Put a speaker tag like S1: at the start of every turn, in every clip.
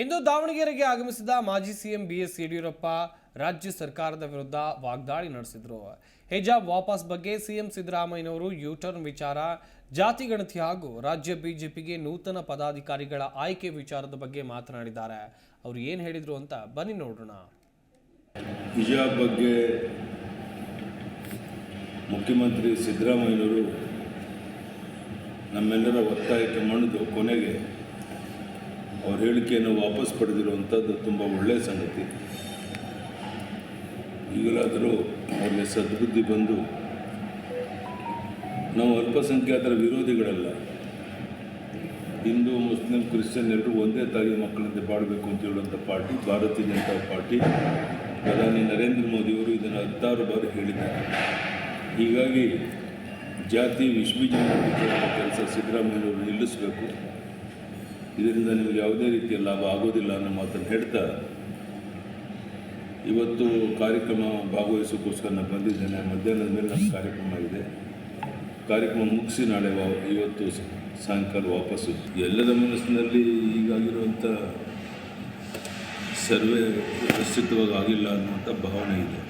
S1: ಇಂದು ದಾವಣಗೆರೆಗೆ ಆಗಮಿಸಿದ ಮಾಜಿ ಸಿಎಂ ಬಿಎಸ್ ಯಡಿಯೂರಪ್ಪ ರಾಜ್ಯ ಸರ್ಕಾರದ ವಿರುದ್ಧ ವಾಗ್ದಾಳಿ ನಡೆಸಿದರು. ಹಿಜಾಬ್ ವಾಪಸ್ ಬಗ್ಗೆ ಸಿಎಂ ಸಿದ್ದರಾಮಯ್ಯನವರು ಯೂಟರ್ನ್ ವಿಚಾರ, ಜಾತಿ ಗಣತಿ ಹಾಗೂ ರಾಜ್ಯ ಬಿಜೆಪಿಗೆ ನೂತನ ಪದಾಧಿಕಾರಿಗಳ ಆಯ್ಕೆ ವಿಚಾರದ ಬಗ್ಗೆ ಮಾತನಾಡಿದ್ದಾರೆ. ಅವರು ಏನು ಹೇಳಿದರು ಅಂತ ಬನ್ನಿ ನೋಡೋಣ.
S2: ಹಿಜಾಬ್ ಬಗ್ಗೆ ಮುಖ್ಯಮಂತ್ರಿ ಸಿದ್ದರಾಮಯ್ಯನವರು ನಮ್ಮೆಲ್ಲರ ಒತ್ತಾಯಕ್ಕೆ ಮಣಿದು ಕೊನೆಗೆ ಅವ್ರ ಹೇಳಿಕೆಯನ್ನು ವಾಪಸ್ ಪಡೆದಿರುವಂಥದ್ದು ತುಂಬ ಒಳ್ಳೆಯ ಸಂಗತಿ. ಈಗಲಾದರೂ ಅವ್ರಿಗೆ ಸದ್ಬುದ್ಧಿ ಬಂದು ನಾವು ಅಲ್ಪಸಂಖ್ಯಾತರ ವಿರೋಧಿಗಳಲ್ಲ. ಹಿಂದೂ, ಮುಸ್ಲಿಂ, ಕ್ರಿಶ್ಚಿಯನ್ ಎಲ್ಲರೂ ಒಂದೇ ತಾಯಿ ಮಕ್ಕಳಂತೆ ಬಾಡಬೇಕು ಅಂತ ಹೇಳುವಂಥ ಪಾರ್ಟಿ, ಭಾರತೀಯ ಜನತಾ ಪಾರ್ಟಿ, ಪ್ರಧಾನಿ ನರೇಂದ್ರ ಮೋದಿಯವರು ಇದನ್ನು ಹತ್ತಾರು ಬಾರಿ ಹೇಳಿದ್ದಾರೆ. ಹೀಗಾಗಿ ಜಾತಿ ವಿಶ್ವಜನ ಕೆಲಸ ಸಿದ್ದರಾಮಯ್ಯವರು ನಿಲ್ಲಿಸಬೇಕು. ಇದರಿಂದ ನಿಮಗೆ ಯಾವುದೇ ರೀತಿಯ ಲಾಭ ಆಗೋದಿಲ್ಲ ಅನ್ನೋ ಮಾತನ್ನು ಹೇಳ್ತಾ ಇವತ್ತು ಕಾರ್ಯಕ್ರಮ ಭಾಗವಹಿಸೋಕ್ಕೋಸ್ಕರ ನಾನು ಬಂದಿದ್ದೇನೆ. ಮಧ್ಯಾಹ್ನದ ಮೇಲೆ ನಮ್ಮ ಕಾರ್ಯಕ್ರಮ ಇದೆ. ಕಾರ್ಯಕ್ರಮ ಮುಗಿಸಿ ನಾಳೆ ಇವತ್ತು ಸಾಯಂಕಾಲ ವಾಪಸ್ಸು. ಎಲ್ಲರ ಮನಸ್ಸಿನಲ್ಲಿ ಈಗಾಗಿರುವಂಥ ಸರ್ವೆ ವ್ಯವಸ್ಥಿತವಾಗಿ ಆಗಿಲ್ಲ ಅನ್ನುವಂಥ ಭಾವನೆ ಇದೆ.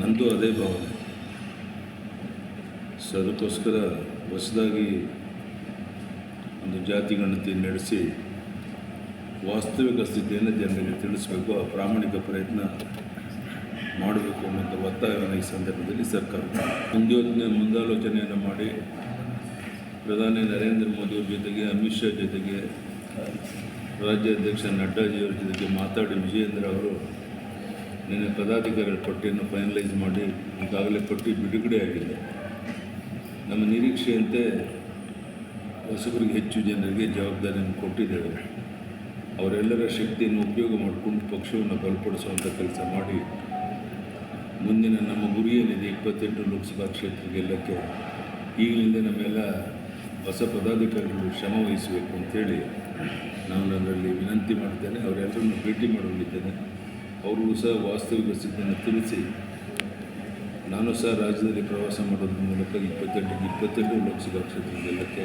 S2: ನಂದು ಅದೇ ಭಾವನೆ. ಸೊ ಅದಕ್ಕೋಸ್ಕರ ಹೊಸದಾಗಿ ಒಂದು ಜಾತಿ ಗಣತಿ ನಡೆಸಿ ವಾಸ್ತವಿಕ ಸ್ಥಿತಿಯನ್ನು ಜನರಿಗೆ ತಿಳಿಸಬೇಕು, ಆ ಪ್ರಾಮಾಣಿಕ ಪ್ರಯತ್ನ ಮಾಡಬೇಕು ಅನ್ನೋಂಥ ಒತ್ತಾಯವನ್ನು ಈ ಸಂದರ್ಭದಲ್ಲಿ ಸರ್ಕಾರ ಮುಂದೆ ಮುಂದಾಲೋಚನೆಯನ್ನು ಮಾಡಿ ಪ್ರಧಾನಿ ನರೇಂದ್ರ ಮೋದಿಯವ್ರ ಜೊತೆಗೆ, ಅಮಿತ್ ಶಾ ಜೊತೆಗೆ, ರಾಜ್ಯಾಧ್ಯಕ್ಷ ನಡ್ಡಾಜಿಯವರ ಜೊತೆಗೆ ಮಾತಾಡಿ ವಿಜಯೇಂದ್ರ ಅವರು ನಿನ್ನೆ ಪದಾಧಿಕಾರಿಗಳ ಪಟ್ಟಿಯನ್ನು ಫೈನಲೈಸ್ ಮಾಡಿ ಈಗಾಗಲೇ ಪಟ್ಟಿ ಬಿಡುಗಡೆ ಆಗಿದೆ ನಮ್ಮ ನಿರೀಕ್ಷೆಯಂತೆ ಹೊಸಬರಿಗೆ ಹೆಚ್ಚು ಜನರಿಗೆ ಜವಾಬ್ದಾರಿಯನ್ನು ಕೊಟ್ಟಿದ್ದೇವೆ. ಅವರೆಲ್ಲರ ಶಕ್ತಿಯನ್ನು ಉಪಯೋಗ ಮಾಡಿಕೊಂಡು ಪಕ್ಷವನ್ನು ಬಲಪಡಿಸುವಂಥ ಕೆಲಸ ಮಾಡಿ. ಮುಂದಿನ ನಮ್ಮ ಗುರಿ ಏನಿದೆ ಇಪ್ಪತ್ತೆಂಟು ಲೋಕಸಭಾ ಕ್ಷೇತ್ರ ಗೆಲ್ಲಕ್ಕೆ ಈಗಲಿಂದ ನಮ್ಮೆಲ್ಲ ಹೊಸ ಪದಾಧಿಕಾರಿಗಳು ಶ್ರಮ ವಹಿಸಬೇಕು ಅಂತೇಳಿ ನಾನು ಅದರಲ್ಲಿ ವಿನಂತಿ ಮಾಡ್ತೇನೆ ಅವರೆಲ್ಲರನ್ನು ಭೇಟಿ ಮಾಡಲಿದ್ದೇನೆ. ಅವ್ರಿಗೂ ಸಹ ವಾಸ್ತವಿಕ ಸ್ಥಿತಿಯನ್ನು ತಿಳಿಸಿ ನಾನು ಸಹ ರಾಜ್ಯದಲ್ಲಿ ಪ್ರವಾಸ ಮಾಡೋದ್ರ ಮೂಲಕ ಇಪ್ಪತ್ತೆಂಟು ಇಪ್ಪತ್ತೆಂಟು ಲೋಕಸಭಾ ಕ್ಷೇತ್ರ ಗೆಲ್ಲಕ್ಕೆ